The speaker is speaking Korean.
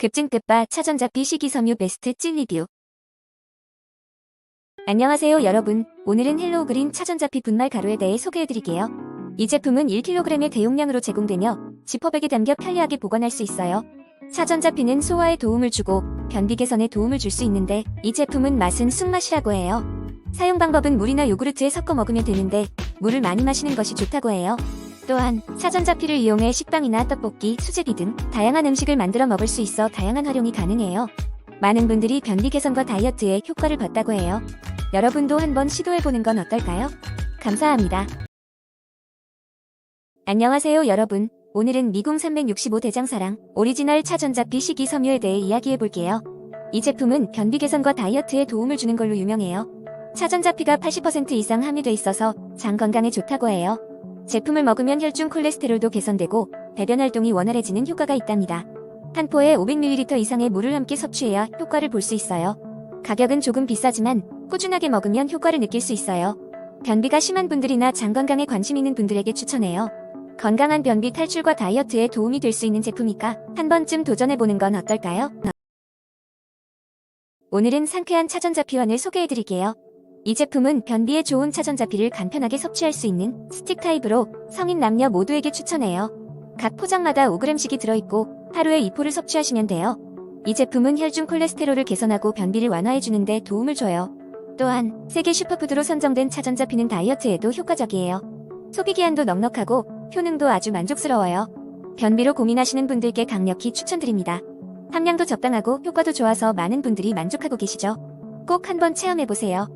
급진급바 차전자피 식이섬유 베스트 찐 리뷰. 안녕하세요 여러분. 오늘은 헬로우 그린 차전자피 분말 가루에 대해 소개해드릴게요. 이 제품은 1kg의 대용량으로 제공되며 지퍼백에 담겨 편리하게 보관할 수 있어요. 차전자피는 소화에 도움을 주고 변비 개선에 도움을 줄 수 있는데 이 제품은 맛은 쑥맛이라고 해요. 사용 방법은 물이나 요구르트에 섞어 먹으면 되는데 물을 많이 마시는 것이 좋다고 해요 또한 차전자피를 이용해 식빵이나 떡볶이, 수제비 등 다양한 음식을 만들어 먹을 수 있어 다양한 활용이 가능해요. 많은 분들이 변비 개선과 다이어트에 효과를 봤다고 해요. 여러분도 한번 시도해보는 건 어떨까요? 감사합니다. 안녕하세요 여러분. 오늘은 미궁 365 대장사랑 오리지널 차전자피 식이 섬유에 대해 이야기해볼게요. 이 제품은 변비 개선과 다이어트에 도움을 주는 걸로 유명해요. 차전자피가 80% 이상 함유돼 있어서 장 건강에 좋다고 해요. 제품을 먹으면 혈중 콜레스테롤도 개선되고 배변 활동이 원활해지는 효과가 있답니다. 한 포에 500ml 이상의 물을 함께 섭취해야 효과를 볼 수 있어요. 가격은 조금 비싸지만 꾸준하게 먹으면 효과를 느낄 수 있어요. 변비가 심한 분들이나 장 건강에 관심 있는 분들에게 추천해요. 건강한 변비 탈출과 다이어트에 도움이 될 수 있는 제품이니까 한 번쯤 도전해보는 건 어떨까요? 오늘은 상쾌한 차전자 피원을 소개해드릴게요. 이 제품은 변비에 좋은 차전자피를 간편하게 섭취할 수 있는 스틱 타입으로 성인 남녀 모두에게 추천해요. 각 포장마다 5g씩이 들어있고 하루에 2포를 섭취하시면 돼요. 이 제품은 혈중 콜레스테롤을 개선하고 변비를 완화해주는데 도움을 줘요. 또한 세계 슈퍼푸드로 선정된 차전자피는 다이어트에도 효과적이에요. 소비기한도 넉넉하고 효능도 아주 만족스러워요. 변비로 고민하시는 분들께 강력히 추천드립니다. 함량도 적당하고 효과도 좋아서 많은 분들이 만족하고 계시죠. 꼭 한번 체험해보세요.